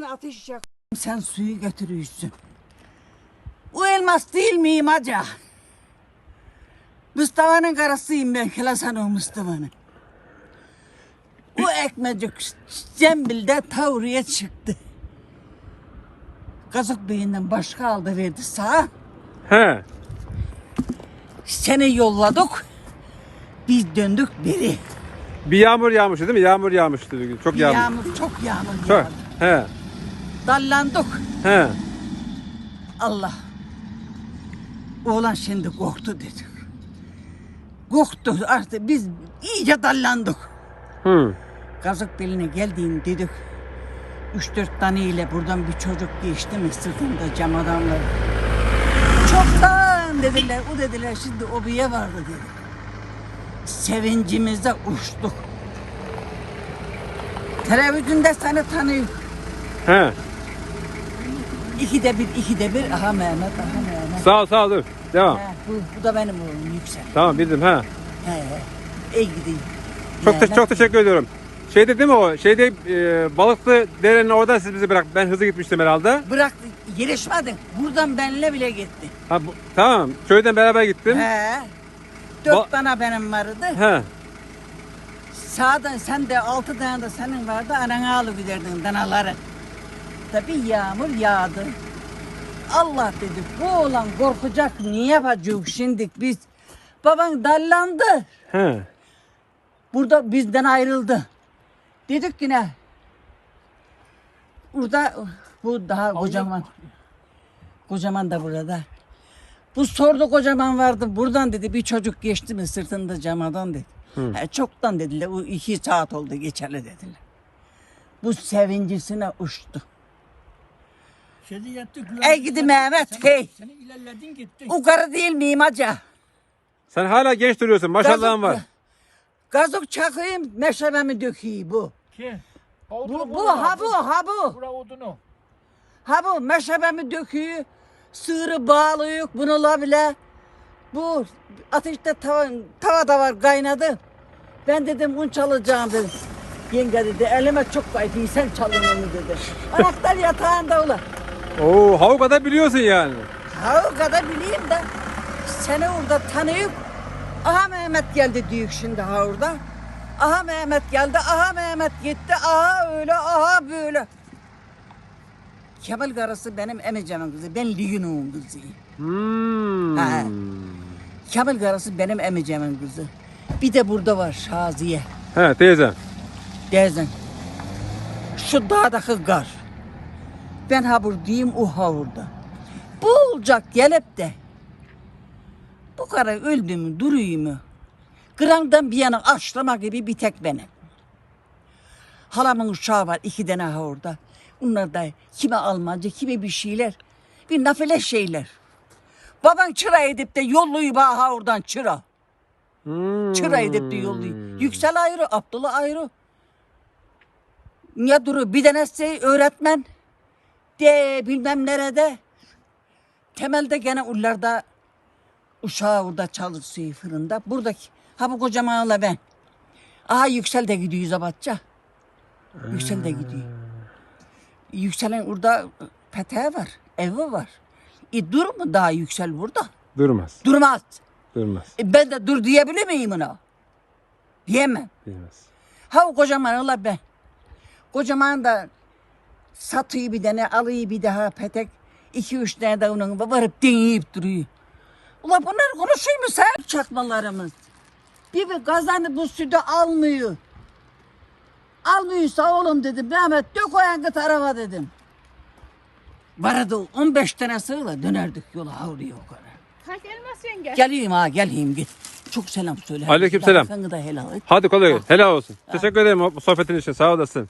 Ben ateş yak. Sen suyu götürüyorsun. O elmas değil miyim acaba? Mustafa'nın karısıyım ben. Kelasan o Mustafa'nın. O ekmecik Cembil'de tavriye çıktı. Kazık beyinden başka aldı verdi sağa. He. Seni yolladık. Biz döndük beri. Bir yağmur yağmıştı değil mi? Yağmur yağmıştı bir gün. Çok yağmur. Yağmur, çok yağmur Çok. yağdı. He. Dallandık. He. Allah. Oğlan şimdi korktu dedi. Korktu artık biz iyice dallandık. Hı. Kazık beline geldiğini dedik. Üç dört tane ile buradan bir çocuk geçti mi sırtında cam adamlar. Çoktan dediler, o dediler şimdi o biye vardı dedi. Sevincimizde uçtuk. Televizyonda seni tanıyor. He. İkide bir, ikide bir. Aha Mehmet, aha Mehmet. Sağ ol sağ ol dur. Devam. He, bu, bu da benim oğlum Yüksel. Tamam bildim he. He, he. İyi gideyim. Çok te- Mehmet. çok teşekkür ediyorum. Şeyde değil mi o? Şeyde e, balıklı derenin oradan siz bizi bırak. Ben hızlı gitmiştim herhalde. Bıraktı, gelişmedin. Buradan benimle bile gitti. Ha, bu, tamam. Köyden beraber gittim. He. Dört Ba- tane benim vardı. He. Sağdan sen de altı tane de senin vardı. Anana alıverdin danaları. Tabii yağmur yağdı. Allah dedi bu oğlan korkacak ne yapacak şimdi biz. Baban dallandı. He. Burada bizden ayrıldı. Dedik ki ne? Burada bu daha kocaman. Kocaman da burada. Bu sordu kocaman vardı. Buradan dedi bir çocuk geçti mi sırtında camadan dedi. He, çoktan dediler. O iki saat oldu geçerli dediler. Bu sevincisine uçtu. Seni yattık. Ey gidi Mehmet hey. Seni ilerledin gittin. O karı değil miyim acaba? Sen hala genç duruyorsun. Maşallahın var. Gazok çakayım meşrebemi dökeyim bu. Ki. Bu, bu ha bu ha bu. Bura odunu. Ha bu meşrebemi döküyor. Sığırı bağlıyor bununla bile. Bu ateşte tava, tava da var kaynadı. Ben dedim un çalacağım dedim. Yenge dedi elime çok kaydı sen çalın onu dedi. Anahtar yatağında ula. Oo, havuk da biliyorsun yani. Ha o kadar bileyim de seni orada tanıyıp aha Mehmet geldi diyor şimdi ha orada. Aha Mehmet geldi, aha Mehmet gitti, aha öyle, aha böyle. Kemal karısı benim emeceğimin kızı, ben Ligino'nun kızıyım. Hmm. Ha. Kemal karısı benim emeceğimin kızı. Bir de burada var Şaziye, He teyze. Dezen. Şu dağdaki kar. Ben ha buradayım, o ha orada. Bu olacak gelip de. Bu kara öldü mü, duruyor mu? Kırandan bir yana açlama gibi bir tek benim. Halamın uşağı var, iki tane ha orada. Onlar da kime Almanca, kime bir şeyler. Bir nafile şeyler. Baban çıra edip de yolluyor bana ha oradan çıra. Hmm. Çıra edip de yolluyor. Yüksel ayrı, Abdullah ayrı. Ya duru bir tanesi öğretmen. De bilmem nerede. Temelde gene ullarda uşağı orada çalışıyor fırında. Buradaki ha bu kocamanla ben. Aha Yüksel de gidiyor Zabatça. Yüksel de gidiyor. Yüksel'in orada peteği var, evi var. E dur mu daha Yüksel burada? Durmaz. Durmaz. Durmaz. E ben de dur diyebilir miyim ona? Diyemem. Durmaz. Ha o kocaman ola ben. Kocaman da satıyı bir tane alıyı bir daha petek. iki üç tane de onun varıp deneyip duruyor. Ula bunlar konuşuyor mu sen? Çakmalarımız. Bir bir kazanı bu sütü almıyor. Almıyorsa oğlum dedim. Mehmet dök o yangı tarafa dedim. Vardı 15 tane sığla dönerdik yola havluya o kadar. Kaç elmas yenge? Geleyim ha geleyim git. Çok selam söyle. Aleykümselam. Hakkını da helal et. Hadi kolay gelsin. Helal olsun. Teşekkür ederim bu sohbetin için. Sağ olasın.